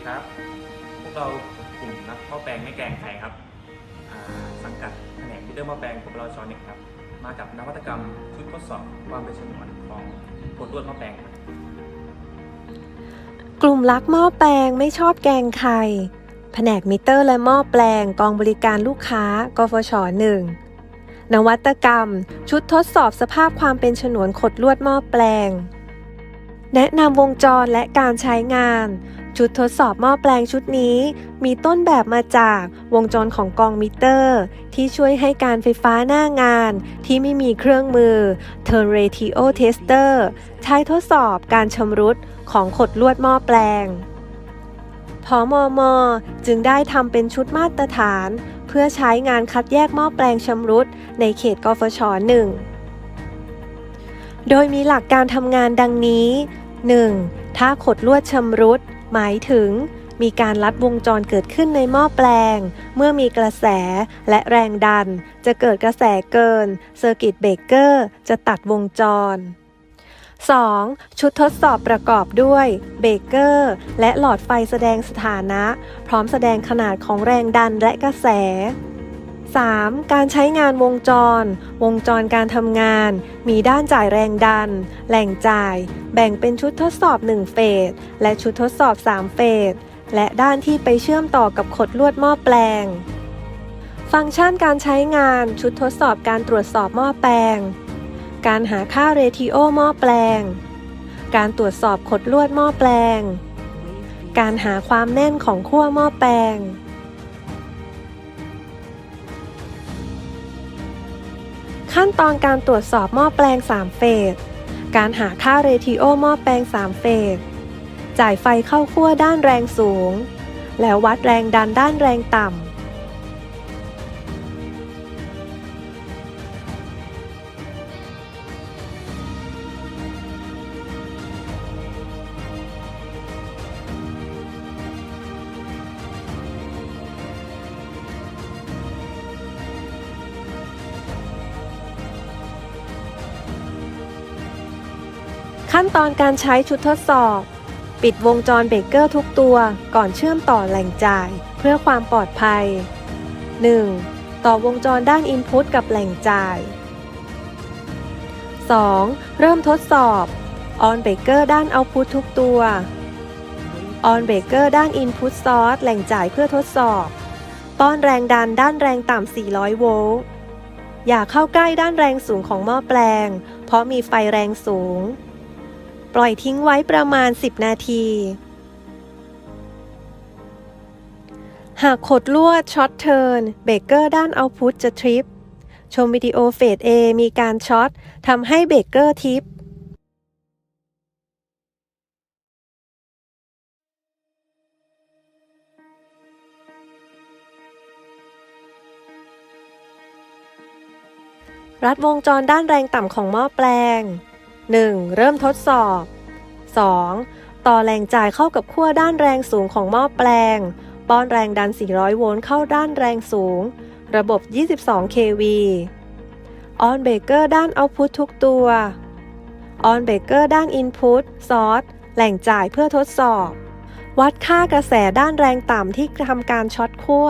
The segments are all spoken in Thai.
ดีครับ พวกเรากลุ่มนักหม้อแปลงไม่แกล้งใครครับสังกัดแผนกมิเตอร์หม้อแปลงกบลชหนึ่งครับ มากับนวัตกรรมชุดทดสอบความเป็นฉนวนของโคตรลวดหม้อแปลงครับกลุ่มรักหม้อแปลงไม่ชอบแกงไข่แผนกมิเตอร์และหม้อแปลงกองบริการลูกค้ากฟชหนึ่งนวัตกรรม ชุดทดสอบสภาพความเป็นฉนวนขดลวดหม้อแปลง แนะนำวงจรและการใช้งาน ชุดทดสอบหม้อแปลงชุดนี้ มีต้นแบบมาจากวงจรของกองมิเตอร์ ที่ช่วยให้การไฟฟ้าหน้างาน ที่ไม่มีเครื่องมือ Turn Ratio Tester ใช้ทดสอบการชำรุดของขดลวดหม้อแปลงพอมอมอจึงได้ทำเป็นชุดมาตรฐาน เพื่อใช้งานคัดแยกหม้อแปลงชำรุดในเขตกฟชหนึ่งโดยมีหลักการทำงานดังนี้ 1. ถ้าขดลวดชำรุด หมายถึงมีการลัดวงจรเกิดขึ้นในหม้อแปลง เมื่อมีกระแสและแรงดัน จะเกิดกระแสเกินเซอร์กิตเบรกเกอร์จะตัดวงจร 2. ชุดทดสอบประกอบด้วยเบรกเกอร์และหลอดไฟแสดงสถานะ พร้อมแสดงขนาดของแรงดันและกระแส 3. การใช้งานวงจร วงจรการทำงาน มีด้านจ่ายแรงดัน แหล่งจ่าย แบ่งเป็นชุดทดสอบ 1 เฟส และชุดทดสอบ 3 เฟส และด้านที่ไปเชื่อมต่อกับขดลวดหม้อแปลง ฟังก์ชันการใช้งาน ชุดทดสอบการตรวจสอบหม้อแปลง การหาค่าเรทิโอหม้อแปลง การตรวจสอบขดลวดหม้อแปลง การหาความแน่นของขั้วหม้อแปลง ขั้นตอนการตรวจสอบหม้อแปลง 3 เฟส การหาค่าเรทิโอหม้อแปลง 3 เฟส จ่ายไฟเข้าขั้วด้านแรงสูง แล้ววัดแรงดันด้านแรงต่ำ ขั้นตอนการใช้ชุดทดสอบ ปิดวงจรเบรกเกอร์ทุกตัวก่อนเชื่อมต่อแหล่งจ่าย เพื่อความปลอดภัย 1. ต่อวงจรด้านอินพุตกับแหล่งจ่าย 2. เริ่มทดสอบออนเบรกเกอร์ด้านเอาพุตทุกตัวออนเบรกเกอร์ด้านอินพุตซอร์สแหล่งจ่ายเพื่อทดสอบ ป้อนแรงดันด้านแรงต่ำ 400 โวลต์ อย่าเข้าใกล้ด้านแรงสูงของหม้อแปลง เพราะมีไฟแรงสูง ปล่อยทิ้งไว้ประมาณ 10 นาที หากขดลวดช็อตเทิร์นเบรกเกอร์ด้านเอาพุตจะทริป ชมวิดีโอเฟส A มีการช็อตทำให้เบรกเกอร์ทริปรัดวงจรด้านแรงต่ำของหม้อแปลง 1. เริ่มทดสอบ 2. ต่อแรงจ่ายเข้ากับขั้วด้านแรงสูงของหม้อแปลง ป้อนแรงดัน 400 โวลต์เข้าด้านแรงสูง ระบบ 22 kV ออนเบเกอร์ด้านเอาพุตทุกตัว ออนเบเกอร์ด้านอินพุตซอสแหล่งจ่ายเพื่อทดสอบ วัดค่ากระแสด้านแรงต่ำที่ทำการช็อตขั้ว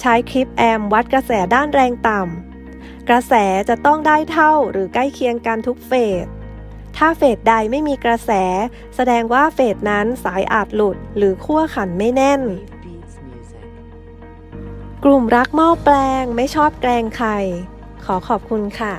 ใช้คลิปแอมวัดกระแสด้านแรงต่ำกระแสจะต้องได้เท่าหรือใกล้เคียงกันทุกเฟส ถ้าเฟสใดไม่มีกระแส แสดงว่าเฟสนั้นสายอาจหลุดหรือขั้วขันไม่แน่น กลุ่มรักหม้อแปลงไม่ชอบแกล้งใคร ขอขอบคุณค่ะ